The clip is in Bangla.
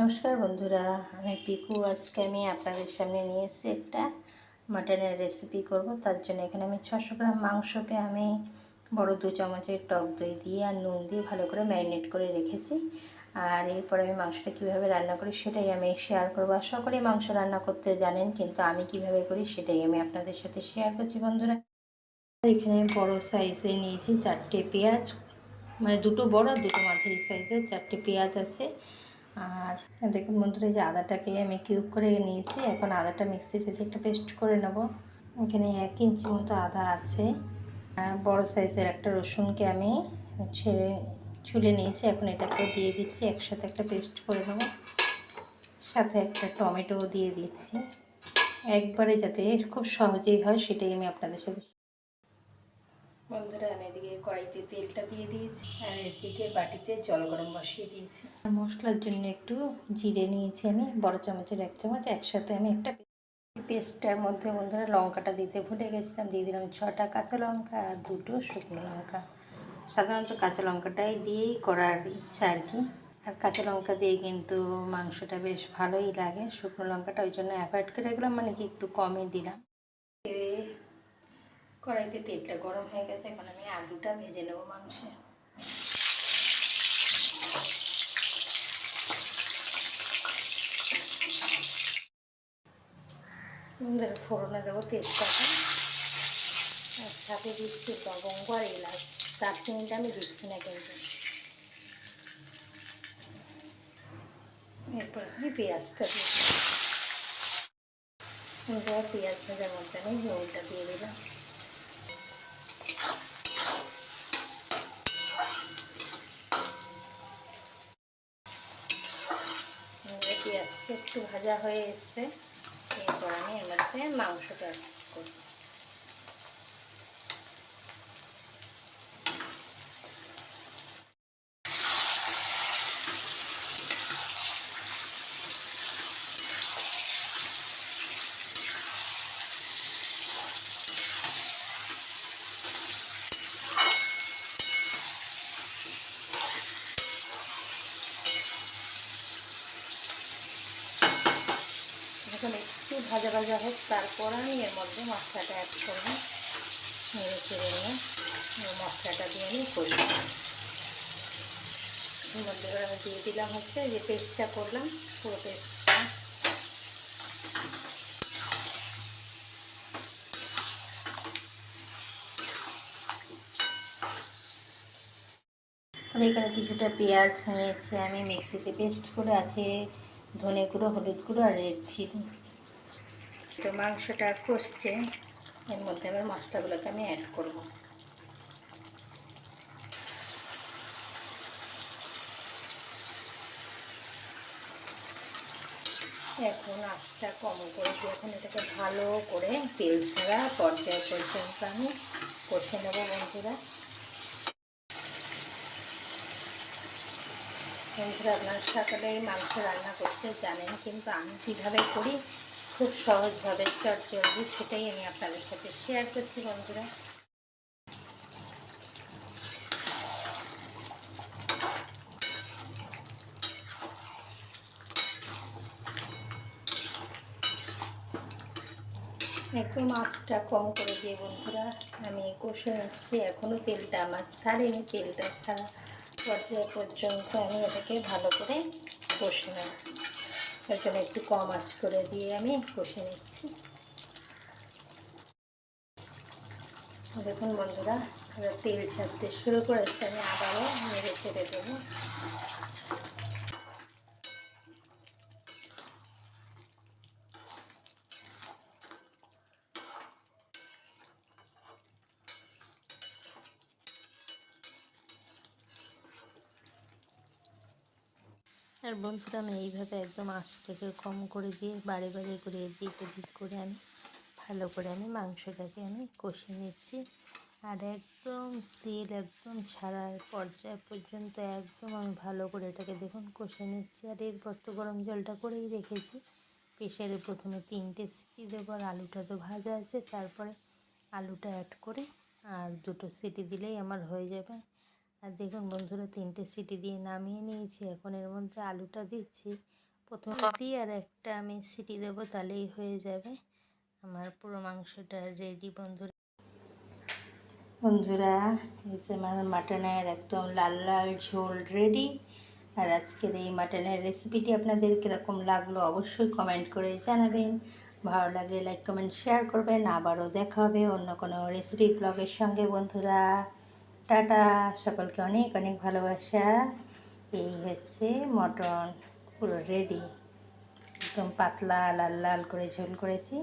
নমস্কার বন্ধুরা, আমি পিকু। আজকে আমি আপনাদের সামনে নিয়ে এসেছি একটা মাটনের রেসিপি করব। তার জন্য এখানে আমি ছশো গ্রাম মাংসকে আমি বড় দু চামচের টক দই দিয়ে আর নুন দিয়ে ভালো করে ম্যারিনেট করে রেখেছি। আর এরপরে আমি মাংসটা কীভাবে রান্না করি সেটাই আমি শেয়ার করব। আশা করি মাংস রান্না করতে জানেন, কিন্তু আমি কীভাবে করি সেটাই আমি আপনাদের সাথে শেয়ার করছি বন্ধুরা। এখানে বড়ো সাইজে নিয়েছি চারটে পেঁয়াজ মানে দুটো বড় আর দুটো মাঝারি সাইজের চারটে পেঁয়াজ আছে। আর দেখুন বন্ধুরা, এই যে আদাটাকে আমি কিউব করে নিয়েছি। এখন আদাটা মিক্সিতে একটা পেস্ট করে নেব। এখানে এক ইঞ্চি মতো আদা আছে। আর বড় সাইজের একটা রসুনকে আমি ছেড়ে ছুলে নিয়েছি। এখন এটাকে দিয়ে দিচ্ছি, একসাথে একটা পেস্ট করে নেব। সাথে একটা টমেটো দিয়ে দিচ্ছি। একবারে যাতে খুব সহজেই হয়, সেটাই আমি আপনাদের সাথে বন্ধুরা, আমি এদিকে কড়াইতে তেলটা দিয়ে দিয়েছি আর এদিকে বাটিতে জল গরম বসিয়ে দিয়েছি। আর মশলার জন্য একটু জিরে নিয়েছি আমি, বড় চামচের এক চামচ, একসাথে আমি একটা পেস্টটার মধ্যে বন্ধুরা লঙ্কাটা দিতে ভুলে গেছিলাম, দিয়ে দিলাম ছটা কাঁচা লঙ্কা আর দুটো শুকনো লঙ্কা। সাধারণত কাঁচা লঙ্কাটাই দিয়েই করার ইচ্ছা আর কি। আর কাঁচা লঙ্কা দিয়ে কিন্তু মাংসটা বেশ ভালোই লাগে, শুকনো লঙ্কাটা ওই জন্য অ্যাভয়েড করে গেলাম মানে কি একটু কমই দিলাম। কড়াইতে তেলটা গরম হয়ে গেছে, এখন আমি আলুটা ভেজে নেব মাংসে। ফোড়নে দেবো আর সাথে দিচ্ছি লবঙ্গ আর এলাচ। দারচিনিটা আমি দিচ্ছি না কিন্তু। এরপর আমি পেঁয়াজটা দিয়ে পেঁয়াজ ভাজার মধ্যে আমি নুনটা দিয়ে দিলাম। পেঁয়াজটা একটু ভাজা হয়ে এসছে এরপর আমি এর মধ্যে মাংসটা করি এখন একটু ভাজা ভাজা হোক, তারপর আমি এর মধ্যে মশলাটা অ্যাড করব। নেড়ে চেড়ে নিয়ে মশলাটা দিয়ে আমি করি। এর মধ্যে এবার আমি দিয়ে দিলাম হচ্ছে যে পেস্টটা করলাম, পুরো পেস্টটা এখানে কিছুটা পেঁয়াজ নিয়েছি আমি, মিক্সিতে পেস্ট করে আছে। ধনে গুঁড়ো হলুদ গুঁড়ো আর রেড চিনি তো মাংসটা কষছে। এর মধ্যে আমার মশলাগুলোকে আমি অ্যাড করব। এখন আঁচটা কম করে এখন এটাকে ভালো করে তেল ছাড়া পর্যায় পর্যন্ত আমি কষে নেব বন্ধুরা। বন্ধুরা আপনার সকালে মাংস রান্না করতে জানেন, কিন্তু আমি কীভাবে করি, খুব সহজভাবে, চট জলদি, সেটাই আমি আপনাদের সাথে শেয়ার করছি বন্ধুরা। একদম মাছটা কম করে দিয়ে বন্ধুরা, আমি কষে নিচ্ছি এখনও তেলটা আমার ছাড়েনি, তেলটা ছাড়া পর্যায় পর্যন্ত আমি এটাকে ভালো করে কষে নেব। এর জন্য একটু কম আঁচ করে দিয়ে আমি কষে নিচ্ছি। দেখুন বন্ধুরা তেল ছাড়তে শুরু করেছে। আমি আবারও নেড়ে ছেড়ে দেবো। আর বন্ধুরা, আমি এইভাবে একদম আঁচটাকে কম করে দিয়ে বাড়ি বাড়ি করে এদিক ওদিক করে আমি, ভালো করে আমি মাংসটাকে আমি কষে নিচ্ছি। আর একদম তেল একদম ছাড়ার পর্যায় পর্যন্ত একদম আমি ভালো করে এটাকে দেখুন কষে নিচ্ছি। আর এরপর তো গরম জলটা করেই রেখেছি। প্রেশারে প্রথমে তিনটে সিটি দেবো, আর আলুটা তো ভাজা আছে। তারপরে আলুটা অ্যাড করে, আর দুটো সিটি দিলেই আমার হয়ে যাবে। আর দেখুন বন্ধুরা তিনটে সিটি দিয়ে নামিয়ে নিয়েছি। এখন এর মধ্যে আলুটা দিচ্ছি। প্রথমে দিই আর একটা আমি সিটি দেবো তাহলেই হয়ে যাবে। আমার পুরো মাংসটা রেডি বন্ধুরা। বন্ধুরা এই যে আমার মাটনের একদম লাল লাল ঝোল রেডি আর আজকের এই মাটনের রেসিপিটি আপনাদের কীরকম লাগল অবশ্যই কমেন্ট করে জানাবেন। ভালো লাগলে লাইক কমেন্ট শেয়ার করবেন। আবারও দেখা হবে অন্য কোনো রেসিপি ব্লগের সঙ্গে বন্ধুরা। টাটা, সকলকে অনেক অনেক ভালোবাসা। এই হচ্ছে মটন পুরো রেডি একদম পাতলা, লাল লাল করে ঝোল করেছি।